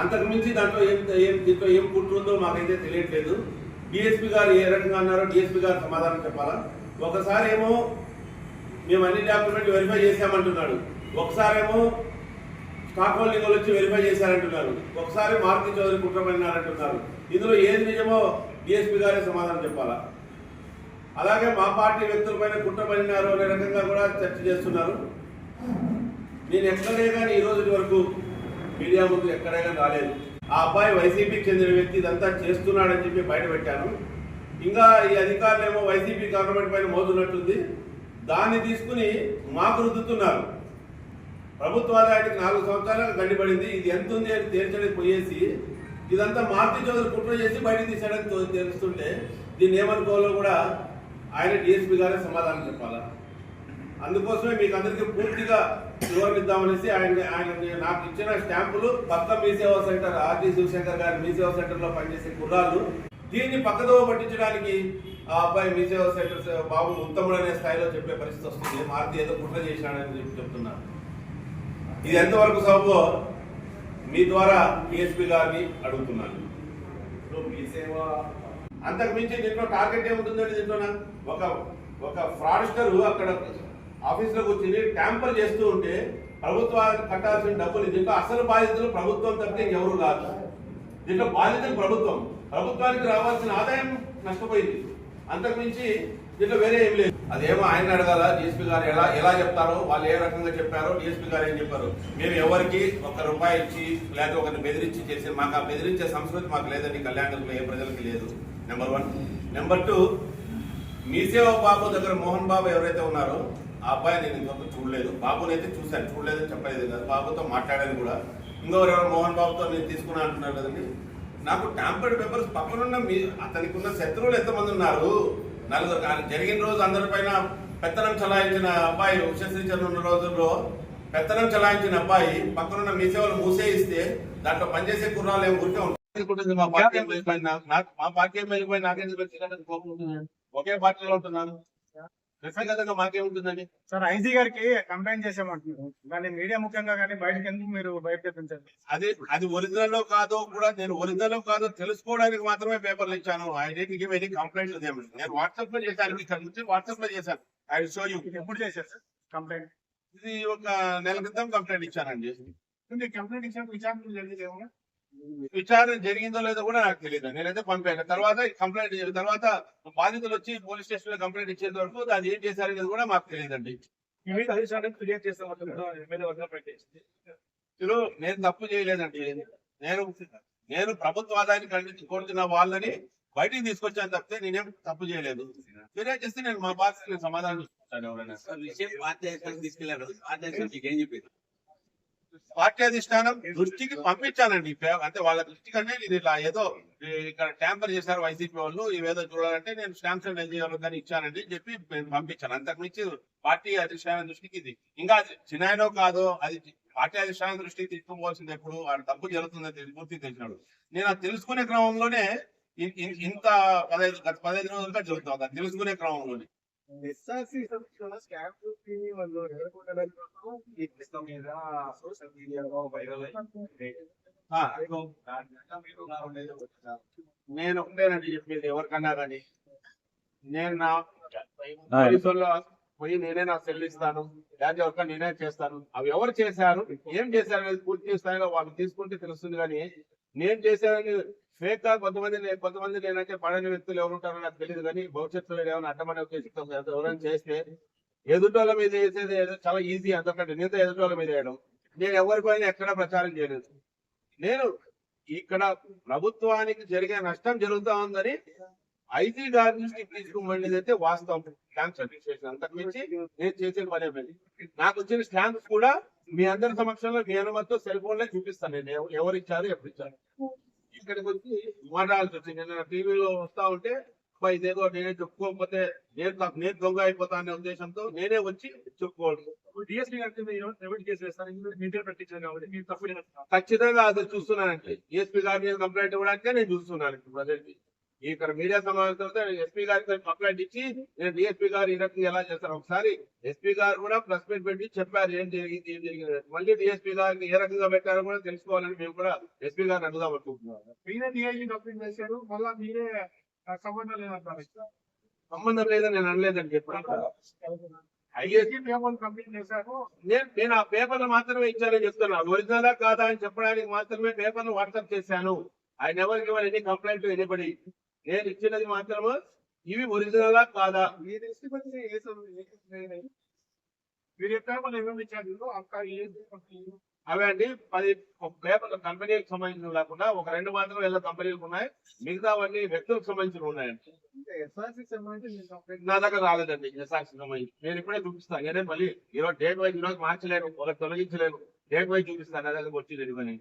అంతకుమించి దాంట్లో ఏం ఏం దీంట్లో ఏం కుట్రుందో మాకైతే తెలియట్లేదు. డిఎస్పీ గారు ఏ రకంగా అన్నారో డిఎస్పీ గారు సమాధానం చెప్పాలా? ఒకసారి ఏమో మేము అన్ని డాక్యుమెంట్లు వెరిఫై చేశామంటున్నాడు. ఒకసారి ఏమో స్టాక్ హోల్డింగ్ వచ్చి వెరిఫై చేశారంటున్నారు. ఒకసారి మారుతి చౌదరి కుట్రమన్నారంటున్నారు ఇందులో ఏది నిజమో డిఎస్పీ గారే సమాధానం చెప్పాలా? అలాగే మా పార్టీ వ్యక్తులపైన కుట్రపడినారు అనే రకంగా కూడా చర్చ చేస్తున్నారు. నేను ఎక్కడే కానీ ఈ రోజు వరకు మీడియా ముందు ఎక్కడైనా రాలేదు. ఆ అబ్బాయి వైసీపీకి చెందిన వ్యక్తి ఇదంతా చేస్తున్నాడని చెప్పి బయట పెట్టాను. ఇంకా ఈ అధికారులు ఏమో వైసీపీ గవర్నమెంట్ పైన మోతున్నట్టుంది దాన్ని తీసుకుని మాకు రుద్దుతున్నారు. ప్రభుత్వ ఆదాయానికి నాలుగు సంవత్సరాలకు గడిపడింది ఇది ఎంత ఉంది అని తేల్చడానికి పోయేసి ఇదంతా మార్తి చౌదరి కుట్ర చేసి బయటకు తీసాడని తెలుస్తుంటే దీన్ని ఏమనుకోవాలో కూడా ఆయన డిఎస్పీ గారే సమాధానం చెప్పాలా? అందుకోసమే మీకు అందరికీ పూర్తిగా వివరణిద్దామనేసి ఆయన ఆయన నాకు ఇచ్చిన స్టాంపులు పక్క మీ సేవా సెంటర్ ఆర్టీ శివశంకర్ గారి మీ సేవా సెంటర్లో పనిచేసే కుర్రాళ్ళు. దీన్ని పక్కదోవ పట్టించడానికి ఆ అబ్బాయి మీ సేవా సెంటర్ బాబు ఉత్తముడు అనే స్థాయిలో చెప్పే పరిస్థితి వస్తుంది. మారుతి ఏదో కుట్ర చేసినాడని చెప్పి చెప్తున్నారు. ఇది ఎంతవరకు సబబో మీ ద్వారా డిఎస్పీ గారిని అడుగుతున్నాను. అంతకు మించి దీంట్లో టార్గెట్ ఏముంటుందండి దీంట్లో ఒక ఒక ఫ్రాడ్స్టర్ అక్కడ ఆఫీస్లో కూర్చుని ట్యాంపర్ చేస్తూ ఉంటే ప్రభుత్వానికి కట్టాల్సిన డబ్బులు దీంట్లో అసలు బాధితులు ప్రభుత్వం తప్పితే ఎవరు కాదు. దీంట్లో బాధితులు ప్రభుత్వం. ప్రభుత్వానికి రావాల్సిన ఆదాయం నష్టపోయింది. అంతకుమించి దీంట్లో వేరే ఏం లేదు. అదేమో ఆయన అడగాల డిఎస్పీ గారు ఎలా ఎలా చెప్తారో వాళ్ళు ఏ రకంగా చెప్పారో డిఎస్పీ గారు ఏం చెప్పారు? మేము ఎవరికి ఒక రూపాయి ఇచ్చి లేదా ఒకరిని బెదిరించి చేసి మాకు ఆ బెదిరించే సంస్కృతి మాకు లేదండి కళ్యాణంలో ఏ ప్రజలకి లేదు. Number one number two MeeSeva Babu దగ్గర మోహన్ బాబు ఎవరైతే ఉన్నారో ఆ అబ్బాయి నేను ఇంకొక చూడలేదు. బాబునైతే అయితే చూశాను చూడలేదు చెప్పలేదు. కాదు బాబుతో మాట్లాడాను కూడా. ఇంకొకరు మోహన్ బాబుతో నేను తీసుకున్నా అంటున్నారు కదండి. నాకు ట్యాంపర్డ్ పేపర్స్ పక్కనున్న మీ అతనికి ఉన్న శత్రువులు ఎంతమంది ఉన్నారు? నలుగురు జరిగిన రోజు అందరిపైన పెత్తనం చలాయించిన అబ్బాయి ఉషశ్రీచరణ ఉన్న రోజుల్లో పెత్తనం చలాయించిన అబ్బాయి పక్కనున్న మీ సేవలు మూసేయిస్తే దాంట్లో పనిచేసే కుర్రాలు ఏం ఊరికే ఉంటుంది మా పార్టీ వెళ్ళిపోయి నాకు- మా పార్టీ ఏం వెళ్ళిపోయి నాకేం తెలియదు. ఒకే పార్టీలో ఉంటున్నాను. వ్యక్తిగతంగా మాకేముంటుందండి? సార్ ఐజీ గారికి కంప్లైంట్ చేసామంటున్నారు కానీ మీడియా ముఖ్యంగా కానీ బయటకు ఎందుకు మీరు బయటకెత్తించారు అది అది ఒరిజినల్ కాదో కూడా నేను ఒరిజినల్ కాదో తెలుసుకోవడానికి మాత్రమే పేపర్లు ఇచ్చాను. I didn't give any complaint నేను వాట్సాప్లో చేశాను. ఇక్కడ నుంచి వాట్సాప్లో చేశాను ఐ షో యూ. ఎప్పుడు చేశారు సార్ కంప్లైంట్? ఇది ఒక నెల క్రితం కంప్లైంట్ ఇచ్చానండి. కంప్లైంట్ ఇచ్చిన విచారణ జరిగింది ఏమన్నా? విచారణ జరిగిందో లేదో కూడా నాకు తెలియదు నేనైతే పంపాను. తర్వాత కంప్లైంట్ తర్వాత బాధితులు వచ్చి పోలీస్ స్టేషన్లో కంప్లైంట్ ఇచ్చేంత వరకు అది ఏం చేశారు అనేది కూడా మాకు తెలియదండి. నేను తప్పు చేయలేదండి. నేను నేను ప్రభుత్వ ఆదాయాన్ని ఖండించి కోరుతున్న వాళ్ళని బయటికి తీసుకొచ్చాను తప్పితే నేనేం తప్పు చేయలేదు. ఫిర్యాదు చేస్తే నేను మా బాస్ సమాధానం చూస్తాను ఎవరైనా. మీకు ఏం చెప్పింది పార్టీ అధిష్టానం దృష్టికి పంపించానండి అంటే వాళ్ళ దృష్టికి అంటే నేను ఇలా ఏదో ఇక్కడ ట్యాంపర్ చేశారు వైసీపీ వాళ్ళు ఇవేదో చూడాలంటే నేను శాంసంగ్ అండ్ కానీ ఇచ్చానండి చెప్పి నేను పంపించాను. అంతకు మించి పార్టీ అధిష్టానం దృష్టికి ఇది. ఇంకా చిన్నాయనో కాదో అది పార్టీ అధిష్టానం దృష్టికి తీసుకోవాల్సింది ఎప్పుడు వాళ్ళ తప్పు జరుగుతుందని పూర్తి తెలిసినాడు. నేను అది తెలుసుకునే క్రమంలోనే ఇంత పదహైదు గత పదహైదు రోజులుగా జరుగుతుంది. తెలుసుకునే క్రమంలోనే. ఎస్ఆర్సీ స్కామ్ వాళ్ళు ఎదుర్కొనడానికి కోసం ఈ ప్రశ్న మీద సోషల్ మీడియాలో వైరల్ నేను ఉండేనండి చెప్పేది ఎవరికన్నా కానీ నేను నా పోలీసుల్లో పోయి నేనే నా సెల్ ఇస్తాను లేకపోతే ఎవరికైనా నేనే చేస్తాను అవి ఎవరు చేశారు ఏం చేశారు అనేది పూర్తి స్థాయిలో వాళ్ళు తీసుకుంటే తెలుస్తుంది కానీ నేను చేశానని ఫేక్గా కొంతమంది కొంతమంది నేనంటే పడని వ్యక్తులు ఎవరుంటారో నాకు తెలియదు కానీ భవిష్యత్తులో ఏమైనా అడ్డమనే ఉద్దేశంతో ఎవరైనా చేస్తే ఎదుటోళ్ళ మీద వేసేది ఏదో చాలా ఈజీ అంతకంటే నేనైతే ఎదుటోళ్ళ మీద వేయడం. నేను ఎవరికైనా ఎక్కడ ప్రచారం చేయలేదు. నేను ఇక్కడ ప్రభుత్వానికి జరిగే నష్టం జరుగుతా ఉందని ఐటీ గారి నుంచి తీసుకోమనేది అయితే వాస్తవం. స్టాంప్ సర్టిఫికేషన్ అంతకు మించి నేను చేసే పనే పని. నాకు వచ్చిన స్టాంప్స్ కూడా మీ అందరి సమక్షంలో మీ అనుమతితో సెల్ ఫోన్లో చూపిస్తాను. నేను ఎవరు ఇచ్చారు ఎప్పుడు ఇచ్చారు ఇక్కడికి వచ్చి మాట్లాడాల్సి వచ్చింది నేను టీవీలో వస్తా ఉంటే "అబ్బా, ఇదేదో నేనే చెప్పుకోకపోతే నేను తప్ప- నేను దొంగ అయిపోతా అనే ఉద్దేశంతో నేనే వచ్చి డిఎస్పీ లేదు. ఖచ్చితంగా అది చూస్తున్నానండి. ఏఎస్పీ గారి మీద కంప్లైంట్ ఇవ్వడానికే నేను చూస్తున్నాను ఇప్పుడు ప్రజెంట్ ఇక్కడ మీడియా సమావేశంతో ఎస్పీ గారికి కంప్లైంట్ ఇచ్చి నేను డిఎస్పీ గారు ఈ రకంగా ఎలా చేస్తారు ఒకసారి ఎస్పీ గారు కూడా ప్రెస్ మీట్ పెట్టి చెప్పారు ఏం జరిగింది ఏం జరిగింది మళ్ళీ డిఎస్పీ గారిని ఏ రకంగా పెట్టారో కూడా తెలుసుకోవాలని మేము కూడా ఎస్పీ గారిని అడుగుదాం అనుకుంటున్నాం. మీరే డిఐజీ కంప్లైంట్ చేశారు మళ్ళా మీరే ఆ, సంబంధం లేదంటారు. సంబంధం లేదని నేను కంప్లైంట్ చేశారు. నేను నేను ఆ పేపర్లు మాత్రమే ఇచ్చానని చెప్తున్నా. ఒరిజినలా కాదా అని చెప్పడానికి మాత్రమే పేపర్లు వాట్సాప్ చేశాను. I never given any complaint to anybody. నేను ఇచ్చినది మాత్రమే ఇవి ఒరిజినలా కాదా? మీ దృష్టికి వచ్చి ఏ? మీరు చెప్పారు మనం ఏమేమి ఇచ్చారు? అక్క అవే అండి. పది పేపర్ కంపెనీలకు సంబంధించిన కాకుండా ఒక రెండు మాత్రం ఏదో కంపెనీలకు ఉన్నాయి. మిగతావన్నీ వ్యక్తులకు సంబంధించిన ఉన్నాయండి. నా దగ్గర రాలేదండి ఎస్ఆర్సీ సంబంధించి. నేను ఇప్పుడే చూపిస్తాను. నేనే మళ్ళీ ఈరోజు డేట్ వైజ్ ఈరోజు మార్చలేను. ఒక తొలగించలేను. డేట్ వైజ్ చూపిస్తాను. నా దగ్గర వచ్చింది ఇవన్నీ